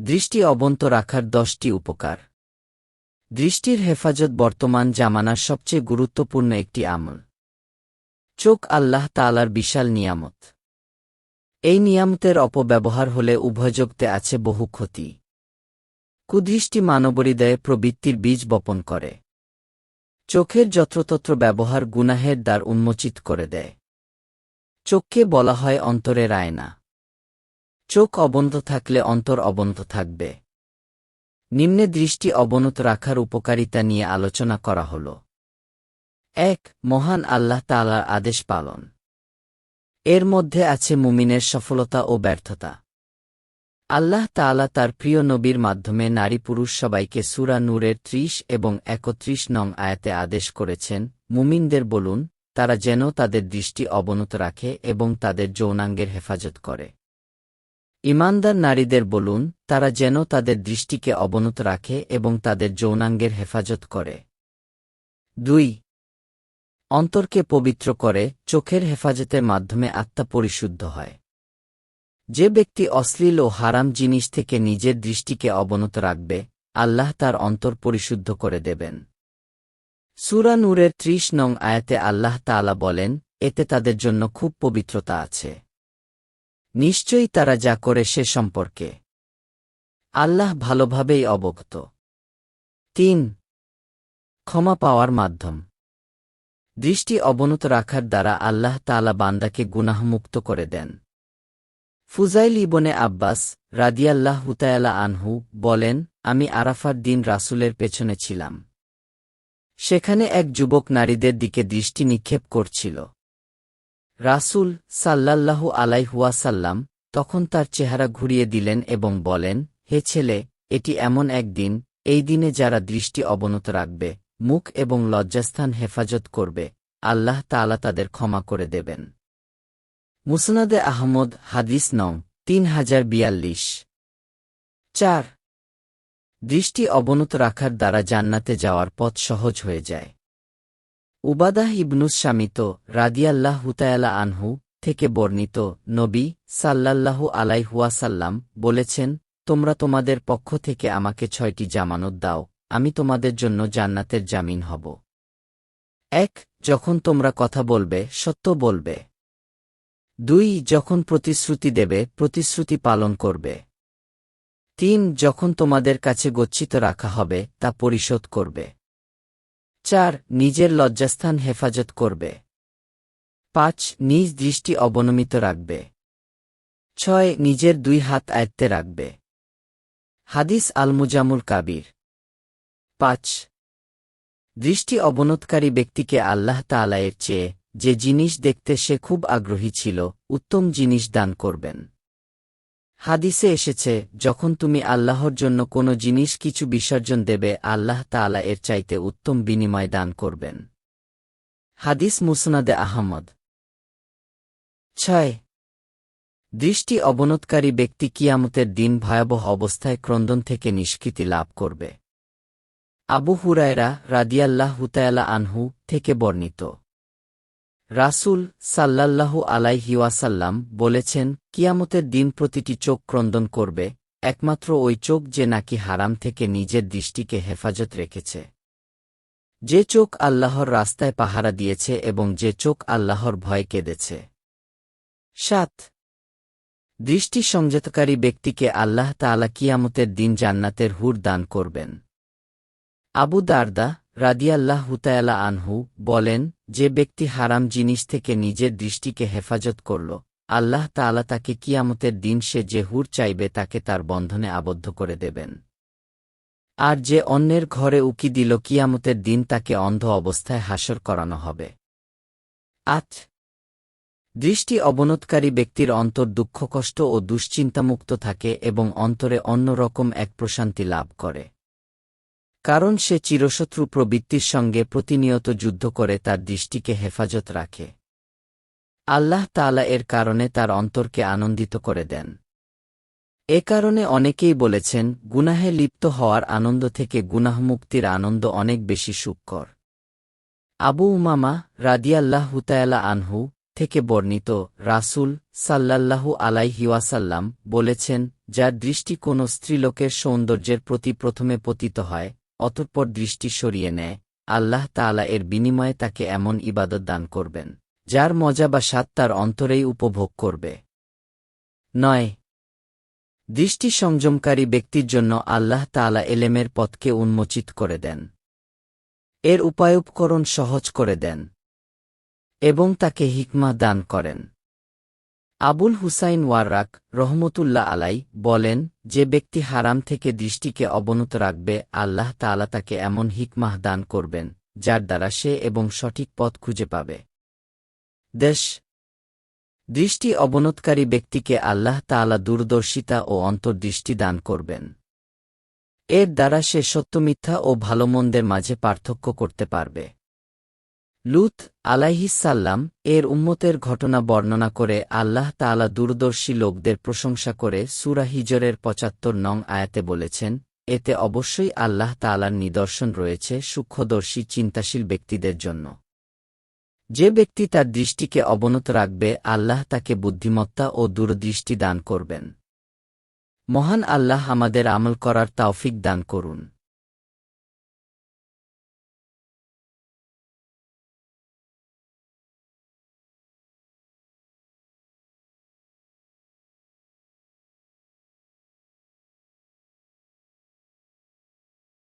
দৃষ্টি অবন্ত রাখার দশটি উপকার। দৃষ্টির হেফাজত বর্তমান জামানার সবচেয়ে গুরুত্বপূর্ণ একটি আমল। চোখ আল্লাহ তালার বিশাল নিয়ামত। এই নিয়ামতের অপব্যবহার হলে উভয়জগতে আছে বহু ক্ষতি। কুদৃষ্টি মানবহৃদয়ে প্রবৃত্তির বীজ বপন করে। চোখের যত্রতত্র ব্যবহার গুনাহের দ্বার উন্মোচিত করে দেয়। চোখকে বলা হয় অন্তরের আয়না। চোখ অবন্ধ থাকলে অন্তর অবন্ধ থাকবে। নিম্নে দৃষ্টি অবনত রাখার উপকারিতা নিয়ে আলোচনা করা হল। এক, মহান আল্লাহ তালার আদেশ পালন। এর মধ্যে আছে মুমিনের সফলতা ও ব্যর্থতা। আল্লাহ তাআলা তার প্রিয় নবীর মাধ্যমে নারী পুরুষ সবাইকে সুরা নূরের ত্রিশ এবং একত্রিশ নং আয়াতে আদেশ করেছেন, মুমিনদের বলুন, তারা যেন তাদের দৃষ্টি অবনত রাখে এবং তাদের যৌনাঙ্গের হেফাজত করে। ইমানদার নারীদের বলুন, তারা যেন তাদের দৃষ্টিকে অবনত রাখে এবং তাদের যৌনাঙ্গের হেফাজত করে। দুই, অন্তরকে পবিত্র করে, চোখের হেফাজতের মাধ্যমে আত্মা পরিশুদ্ধ হয়। যে ব্যক্তি অশ্লীল ও হারাম জিনিস থেকে নিজের দৃষ্টিকে অবনত রাখবে, আল্লাহ তার অন্তর পরিশুদ্ধ করে দেবেন। সুরানুরের ত্রিশ নং আয়াতে আল্লাহ তাআলা বলেন, এতে তাদের জন্য খুব পবিত্রতা আছে। নিশ্চয়ই তারা যা করে সে সম্পর্কে। আল্লাহ ভালোভাবেই অবগত। তিন, ক্ষমা পাওয়ার মাধ্যম। দৃষ্টি অবনত রাখার দ্বারা আল্লাহ তাআলা বান্দাকে গুনাহমুক্ত করে দেন। ফুজাইল ইবনে আব্বাস রাদিয়াল্লাহ হুতায়ালা আনহু বলেন, আমি আরাফার দিন রাসুলের পেছনে ছিলাম। সেখানে এক যুবক নারীদের দিকে দৃষ্টি নিক্ষেপ করছিল। রাসুল সাল্লাল্লাহু আলাইহুয়াসাল্লাম তখন তার চেহারা ঘুরিয়ে দিলেন এবং বলেন, হে ছেলে, এটি এমন এক দিন এই দিনে যারা দৃষ্টি অবনত রাখবে, মুখ এবং লজ্জাস্থান হেফাজত করবে, আল্লাহ তাআলা তাদের ক্ষমা করে দেবেন। মুসনাদে আহমদ, হাদিস নং, তিন হাজার বিয়াল্লিশ। চার, দৃষ্টি অবনত রাখার দ্বারা জান্নাতে যাওয়ার পথ সহজ হয়ে যায়। উবাদাহ ইবনুস শামিত রাদিয়াল্লাহ হুতায়ালা আনহু থেকে বর্ণিত নবী সাল্লাল্লাহু আলাইহুয়াসাল্লাম বলেছেন, তোমরা তোমাদের পক্ষ থেকে আমাকে ছয়টি জামানত দাও, আমি তোমাদের জন্য জান্নাতের জামিন হব। এক, যখন তোমরা কথা বলবে, সত্য বলবে। দুই, যখন প্রতিশ্রুতি দেবে, প্রতিশ্রুতি পালন করবে। তিন, যখন তোমাদের কাছে গচ্ছিত রাখা হবে, তা পরিশোধ করবে। চার, নিজের লজ্জাস্থান হেফাজত করবে। পাঁচ, নিজ দৃষ্টি অবনমিত রাখবে। ছয়, নিজের দুই হাত আয়ত্তে রাখবে। হাদিস আলমুজামুল কাবির। পাঁচ, দৃষ্টি অবনতকারী ব্যক্তিকে আল্লাহ তালায়ের চেয়ে যে জিনিস দেখতে সে খুব আগ্রহী ছিল, উত্তম জিনিস দান করবেন। হাদিসে এসেছে, যখন তুমি আল্লাহর জন্য কোনো জিনিস কিছু বিসর্জন দেবে, আল্লাহ তাআলা এর চাইতে উত্তম বিনিময় দান করবেন। হাদিস মুসনাদে আহমদ। ছয়। দৃষ্টি অবনতকারী ব্যক্তি কিয়ামতের দিন ভয়াবহ অবস্থায় ক্রন্দন থেকে নিষ্কৃতি লাভ করবে। আবু হুরায়রা রাদিয়াল্লাহ হুতায়ালা আনহু থেকে বর্ণিত। রাসুল সাল্লাল্লাহু আলাইহিওয়াসাল্লাম বলেছেন, কিয়ামতের দিন প্রতিটি চোখ ক্রন্দন করবে, একমাত্র ওই চোখ যে নাকি হারাম থেকে নিজের দৃষ্টিকে হেফাজত রেখেছে। যে চোখ আল্লাহর রাস্তায় পাহারা দিয়েছে এবং যে চোখ আল্লাহর ভয় কেঁদেছে। সাত দৃষ্টি সংযতকারী ব্যক্তিকে আল্লাহ তাআলা কিয়ামতের দিন জান্নাতের হুর দান করবেন। আবু দারদা রাদিয়াল্লাহ হুতায়ালা আনহু বলেন যে ব্যক্তি হারাম জিনিস থেকে নিজের দৃষ্টিকে হেফাজত করল, আল্লাহ তাআলা তাকে কিয়ামতের দিন সে যে হুর চাইবে তাকে তার বন্ধনে আবদ্ধ করে দেবেন। আর যে অন্যের ঘরে উকি দিল কিয়ামতের দিন তাকে অন্ধ অবস্থায় হাসর করানো হবে। আট। দৃষ্টি অবনতকারী ব্যক্তির অন্তর দুঃখকষ্ট ও দুশ্চিন্তামুক্ত থাকে এবং অন্তরে অন্যরকম এক প্রশান্তি লাভ করে। কারণ সে চিরশত্রু প্রবৃত্তির সঙ্গে প্রতিনিয়ত যুদ্ধ করে তার দৃষ্টিকে হেফাজত রাখে। আল্লাহ তালা এর কারণে তার অন্তরকে আনন্দিত করে দেন। এ কারণে অনেকেই বলেছেন, গুনাহে লিপ্ত হওয়ার আনন্দ থেকে গুনাহমুক্তির আনন্দ অনেক বেশি সুখকর। আবু উমামা রাদিয়াল্লাহ হুতায়ালা আনহু থেকে বর্ণিত রাসূল সাল্লাল্লাহু আলাইহি ওয়াসাল্লাম বলেছেন, যার দৃষ্টি কোনো স্ত্রীলোকের সৌন্দর্যের প্রতি প্রথমে পতিত হয় অতঃপর দৃষ্টি সরিয়ে নেয়। আল্লাহ তাআলা এর বিনিময়ে তাকে এমন ইবাদত দান করবেন, যার মজা বা স্বাদ তার অন্তরেই উপভোগ করবে। নয়। দৃষ্টি সংযমকারী ব্যক্তির জন্য আল্লাহ তাআলা এলেমের পথকে উন্মোচিত করে দেন। এর উপায়োপকরণ সহজ করে দেন এবং তাকে হিকমা দান করেন। আবুল হুসাইন ওয়ার্রাক রহমতুল্লাহ আলাই বলেন, যে ব্যক্তি হারাম থেকে দৃষ্টিকে অবনত রাখবে, আল্লাহ তাআলা তাকে এমন হিকমাহ দান করবেন, যার দ্বারা সে এবং সঠিক পথ খুঁজে পাবে। দেশ দৃষ্টি অবনতকারী ব্যক্তিকে আল্লাহ তাআলা দূরদর্শিতা ও অন্তর্দৃষ্টি দান করবেন। এর দ্বারা সে সত্যমিথ্যা ও ভালোমন্দের মাঝে পার্থক্য করতে পারবে। লুত আলাইহিসাল্লাম এর উম্মতের ঘটনা বর্ণনা করে আল্লাহ তাআলা দূরদর্শী লোকদের প্রশংসা করে সুরা হিজরের পঁচাত্তর নং আয়াতে বলেছেন, এতে অবশ্যই আল্লাহ তাআলার নিদর্শন রয়েছে সূক্ষ্মদর্শী, চিন্তাশীল ব্যক্তিদের জন্য। যে ব্যক্তি তার দৃষ্টিকে অবনত রাখবে, আল্লাহ তাকে বুদ্ধিমত্তা ও দূরদৃষ্টি দান করবেন। মহান আল্লাহ আমাদের আমল করার তাওফিক দান করুন।